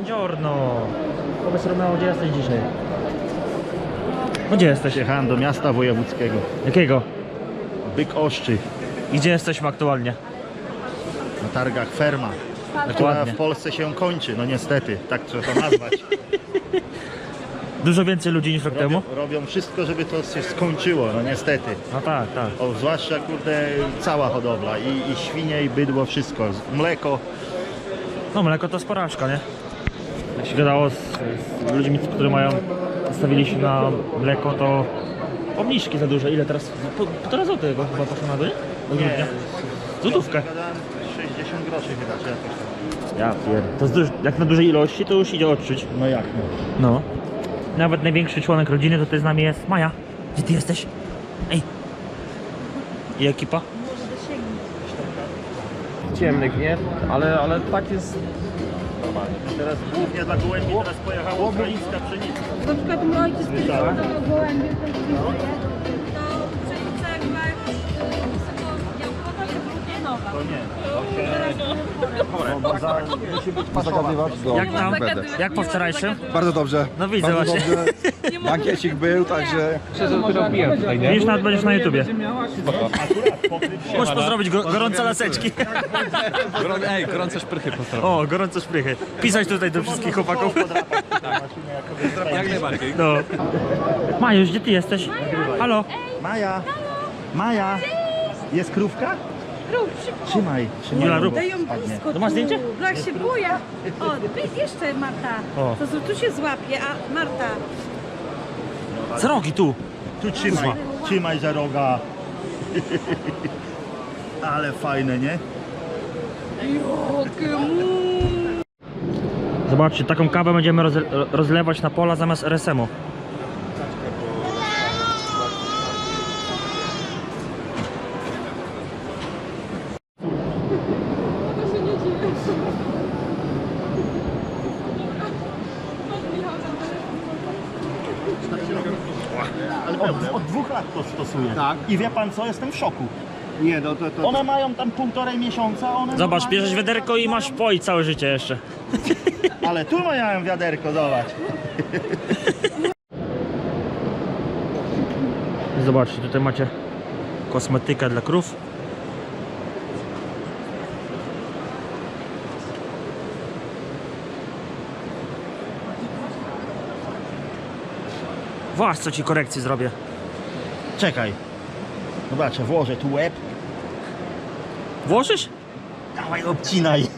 buongiorno. Powiedz Romeo, gdzie jesteś dzisiaj? No gdzie jesteś? Jechałem do miasta wojewódzkiego. Jakiego? Byk Oszczy I gdzie jesteśmy aktualnie? na targach Ferma, która Dokładnie. w Polsce się kończy. No niestety, tak trzeba to nazwać. Dużo więcej ludzi niż rok Robią, temu? robią wszystko, żeby to się skończyło, no niestety. No tak, tak. O, zwłaszcza kurde cała hodowla i, i świnie i bydło, wszystko. Mleko. No mleko to jest porażka, nie? Się gadało z, z ludźmi, którzy mają, stawiliśmy na mleko, to obniżki za duże. Ile teraz? Po, półtora złotego chyba poszło na dół? Do grudnia. Złotówkę. Gadałem 60 groszy chyba, czy jakoś tam. Ja pier... To jest duż... jak na dużej ilości, to już idzie odczuć. No jak no? No. Nawet największy członek rodziny to ty z nami jest Maja. Gdzie ty jesteś? Ej. I ekipa? ciemnych, nie? Ale, ale tak jest Teraz głównie dla gołębi teraz pojechała ukraińska pszenica. Na przykład mój ojciec kiedy Słyszałem. hodował gołębie, to pszenica jak ma wysoko działkowa, to nowa. To nie. No, bo za, musi być pasowa. Jak tam? Jak po wczorajszym? Bardzo dobrze. No widzę Bardzo właśnie. dobrze. Bankiecik był, także Szczerze dopiero piję tutaj, nie? Już nawet będziesz na YouTubie. Możesz pozdrowić go, gorące laseczki. Ej, gorące szprychy pozdrowię. O, gorące szprychy. Pisać tutaj do wszystkich chłopaków. Jak najbardziej. No. Majusz, gdzie ty jesteś? Halo? Maja! Maja! Jest krówka? Rób, szybko. Trzymaj, trzymaj. Jula, rób. Daj ją blisko To masz tu. zdjęcie? Brak się buja. O, ty jeszcze Marta. O. To tu się złapie, a Marta. Za rogi tu. Tu trzymaj, trzymaj za roga. Ale fajne, nie? Zobaczcie, taką kawę będziemy roz, rozlewać na pola zamiast RSM-u. Ale od, od dwóch lat to stosuję. Tak. I wie pan co? Jestem w szoku. nie, no to, to One mają tam półtorej miesiąca, one Zobacz, bierzesz wiaderko i masz poi całe życie jeszcze. Ale tu miałem wiaderko, zobacz. Zobaczcie, tutaj macie kosmetykę dla krów. Właśnie, co ci korekcji zrobię. Czekaj. Zobaczę, włożę tu łeb. Włożysz? Dawaj, obcinaj.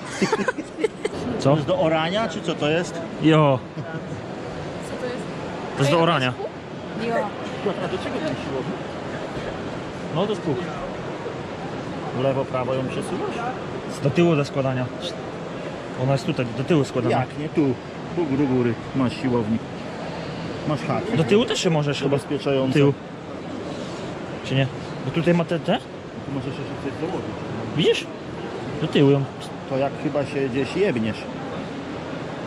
Co? To jest do orania, czy co to jest? Jo. To jest do orania. A do czego ten siłownik? No to jest pług. W lewo, prawo ją przesuwasz? Do tyłu do składania. Ona jest tutaj, do tyłu składana. Jak nie? Tu. Tu do góry masz siłownik. Masz hak. Do tyłu też się możesz chyba. Zabezpieczający. Tył. Czy nie? Bo tutaj ma te, te? Tu możesz jeszcze coś dołożyć. Widzisz? Do tyłu ją. To jak chyba się gdzieś jebniesz.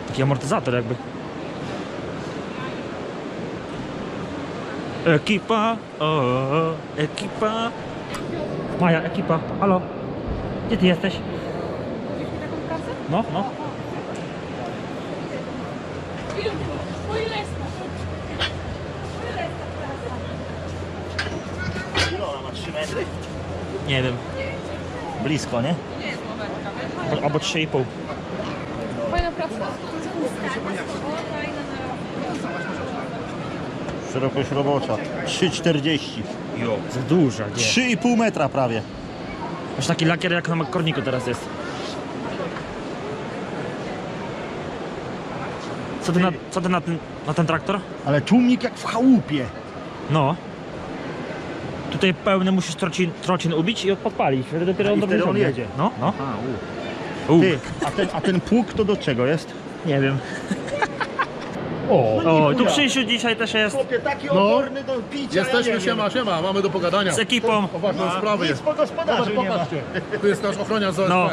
Taki amortyzator jakby. Ekipa, o, o, ekipa. Maja, ekipa, halo. Gdzie ty jesteś? No, no. Ile ona ma? 3 metry? Nie wiem. Blisko, nie? Albo- Albo 3,5. Szerokość robocza. 3,40. Jo, za duża, nie. 3,5 metra prawie. Masz taki lakier jak na korniku teraz jest. Co ty na, co ty na, ten, na ten traktor? Ale tłumik jak w chałupie. No. Tutaj pełny musisz trocin, trocin ubić i podpalić. Wtedy dopiero I on dobrze wtedy on jedzie. No, no. A, u. Ty, a ten, a ten pług to do czego jest? nie wiem. O, O, tu Krzysiu dzisiaj też jest Chłopie, taki oporny do picia, Jesteśmy, ja nie siema, siema, mamy do pogadania. z ekipą. O ważną wiem. sprawę Nic jest. po gospodarzu Zobacz, nie ma. popatrzcie, tu jest nasz ochroniarz z OSP. No.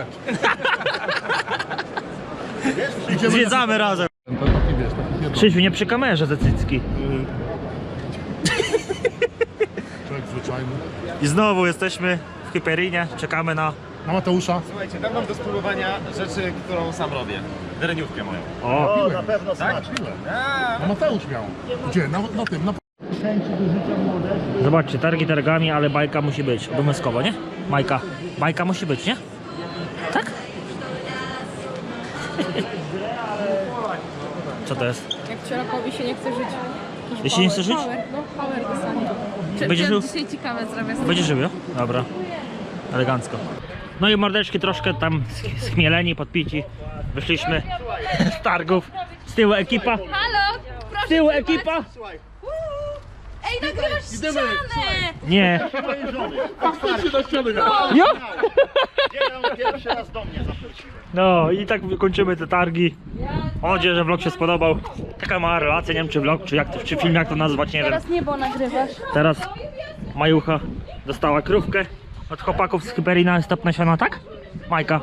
Idziemy Zwiedzamy razem. na... To taki wiesz, taki nie Krzysiu, nie przy kamerze ze cycki. I znowu jesteśmy w Hyperinie. Czekamy na Na Mateusza. Słuchajcie, dam wam do spróbowania rzeczy, którą sam robię. Dereniówkę moją. O, O, na pewno smacznie. Na Mateusz miał. Gdzie? Na, na tym, na... zobaczcie, targi targami, ale bajka musi być. Obowiązkowo, nie? Bajka. Bajka musi być, nie? Tak? Co to jest? Jak cielakowi się nie chce żyć. Jakiś Jeśli nie power- chce żyć? Power, no power dostanie. Czy, Będziesz żył? Dzisiaj ciekawe zrobię. Będziesz żył, Dobra. Elegancko. No i mordeczki troszkę tam sch- schmieleni, podpici. Wyszliśmy z targów. Z tyłu ekipa. Halo! Proszę Z tyłu ekipa. Ej, nagrywasz ścianę! Nie. Faktycznie na ścianę? Jeden pierwszy raz do mnie. No i tak kończymy te targi. Mam nadzieję, że vlog się spodobał. Taka mała relacja, nie wiem czy vlog, czy jak to, czy film, jak to nazwać, nie wiem. Teraz niebo nagrywasz. Teraz Majucha dostała krówkę od chłopaków z Hyperina stop nasiona, tak? Majka.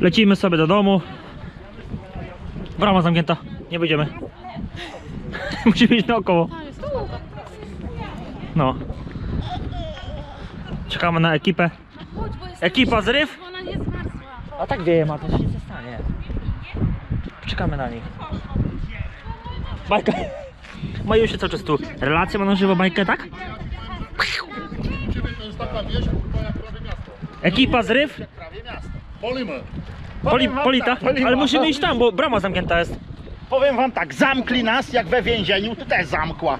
Lecimy sobie do domu. Brama zamknięta, nie wyjdziemy. Musimy iść naokoło. No. Czekamy na ekipę. Ekipa zryw. ona nie zmarzła. A tak wieje ma, to się nic nie stanie. Czekamy na nich. Bajka. Mają się cały czas tu. Relacja ma na żywo bajkę, tak? Ciebie to jest taka wieś, kurwa, jak prawie miasto. Ekipa zryw. Poli, polita. Ale musimy iść tam, bo brama zamknięta jest. Powiem wam tak, zamkli nas jak we więzieniu, tu też zamkła.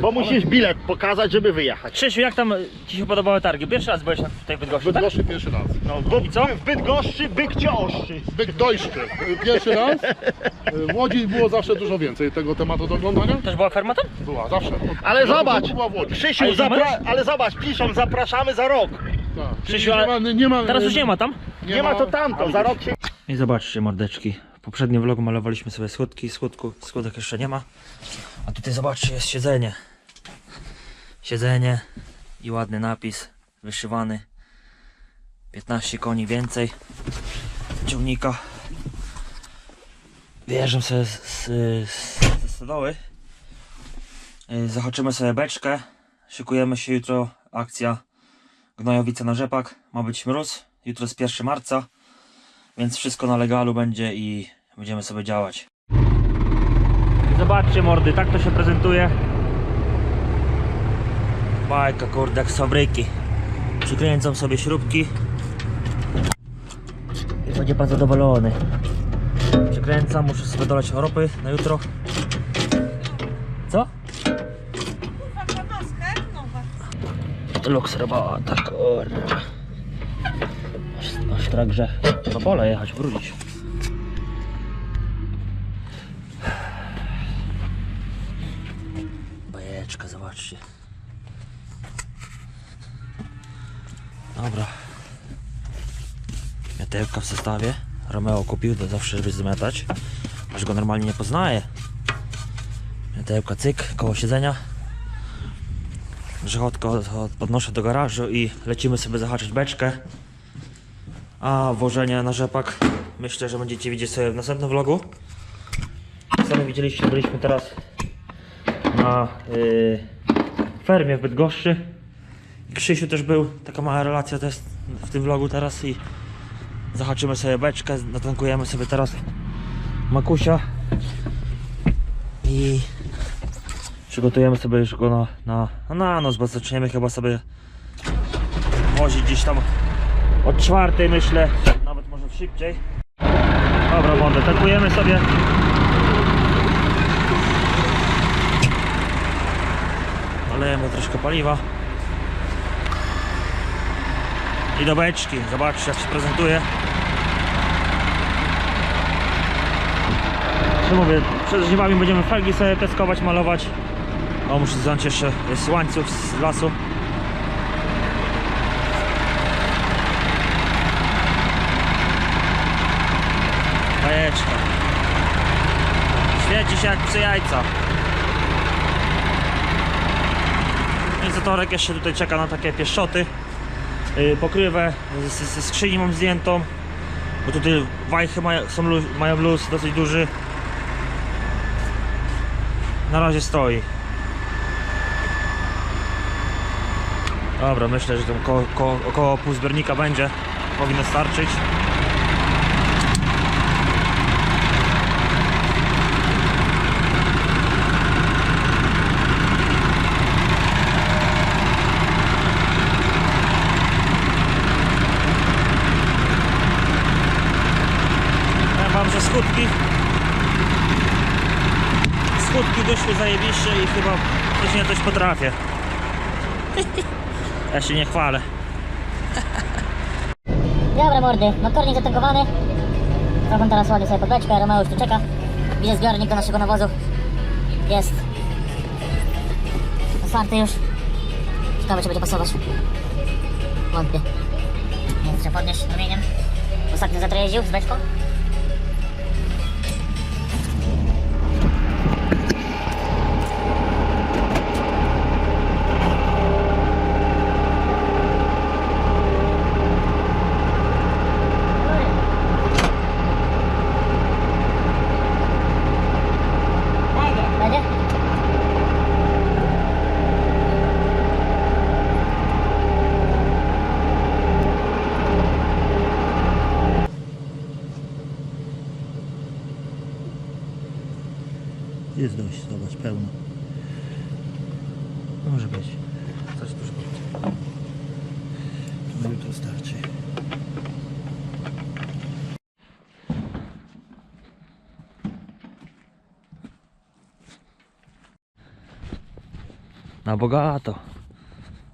Bo musisz bilet pokazać, żeby wyjechać. Krzysiu, jak tam Ci się podobały targi? Pierwszy raz byłeś na- tutaj w Bydgoszczy, tak? Bydgoszczy pierwszy raz. No, bo I co? w Bydgoszczy byk cię oszczy. Byk dojszczy. Pierwszy raz. W Łodzi było zawsze dużo więcej tego tematu do oglądania. Też była ferma tam? Była, zawsze. Ale zobacz, Była w Łodzi. A Krzysiu, ma zapra- już? ale zobacz, piszą, zapraszamy za rok. Tak. Krzysiu, nie, ale ma, nie ma, Teraz już nie ma tam? Nie, ma to tamto, za rok się... I zobaczcie mordeczki. W poprzednim vlogu malowaliśmy sobie schódki, schódku, schódek jeszcze nie ma. A tutaj zobaczcie, jest siedzenie. Siedzenie i ładny napis, wyszywany. 15 koni więcej. Ciągnika. Wyjeżdżam sobie z, z, z, ze stodoły. Yy, Zahaczymy sobie beczkę. Szykujemy się jutro. Akcja Gnojowice na rzepak. Ma być mróz. Jutro jest 1 marca. Więc wszystko na legalu będzie i będziemy sobie działać. Zobaczcie mordy, tak to się prezentuje. Bajka kurde jak z fabryki. Przykręcam sobie śrubki. I będzie pan zadowolony. Przykręcam, muszę sobie dolać ropy na jutro. Co? Kurwa, maskę nowa. Lux robota, kurwa. Aż, aż tak grzech. Do pola jechać, brudzić. Bajeczka, zobaczcie. Dobra. Miotełka w zestawie. Romeo kupił, to zawsze żeby zmiatać. Aż go normalnie nie poznaje. Miotełka cyk, koło siedzenia. Grzechotko od- podnoszę do garażu i lecimy sobie zahaczyć beczkę. A włożenie na rzepak myślę, że będziecie widzieć sobie w następnym vlogu. Sami widzieliście, byliśmy teraz na y, fermie w Bydgoszczy. Krzysiu też był, taka mała relacja też w tym vlogu teraz i zahaczymy sobie beczkę, natankujemy sobie teraz makusia i przygotujemy sobie już go na, na, na noc, bo zaczniemy chyba sobie wozić gdzieś tam od czwartej myślę, nawet może szybciej. Dobra, mordę, tankujemy sobie. Olejemy troszkę paliwa. I do beczki, zobaczcie jak się prezentuje. Co mówię, przed żniwami będziemy felgi sobie peskować, malować. O, muszę zdjąć jeszcze, jest łańcuch z lasu. Bajeczka. Świeci się jak przy jajca. I zatorek jeszcze tutaj czeka na takie pieszczoty. Yy, pokrywę ze skrzyni mam zdjętą. Bo tutaj wajchy mają, mają luz dosyć duży. Na razie stoi. Dobra, myślę, że tam koło, koło, około pół zbiornika będzie. Powinno starczyć. Powiem wam, że skutki skutki wyszły zajebiście i chyba coś nie coś potrafię. Ja się nie chwalę. Dobra mordy, kornik zatankowany. Trochę teraz ładnie sobie pod beczkę, Romeo już tu czeka. Widzę zbiornik do naszego nawozu. Jest. Otwarty już. Ciekawe czy będzie pasować. Wątpię. Więc trzeba podnieść ramieniem. Ostatnio za to jeździł z beczką. Będzie? Dość, zobacz, pełno. Może być. Coś dużo będzie. No jutro starczy. Na bogato.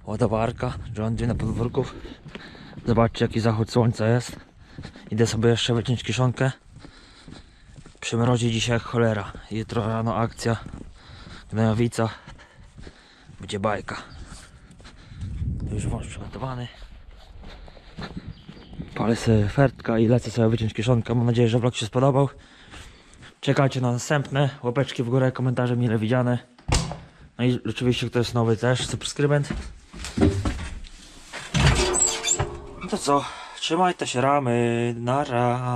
Ładowarka, rządzi na podwórku. Zobaczcie jaki zachód słońca jest. Idę sobie jeszcze wyciąć kiszonkę. Przymrozi dzisiaj jak cholera. Jutro rano akcja. Gnojowica. Będzie bajka. Już wąż przygotowany. Palę sobie fertka i lecę sobie wyciąć kiszonkę. Mam nadzieję, że vlog się spodobał. Czekajcie na następne. Łapeczki w górę, komentarze mile widziane. No i oczywiście kto jest nowy też, subskrybent. No to co? Trzymajcie się ramy. Nara.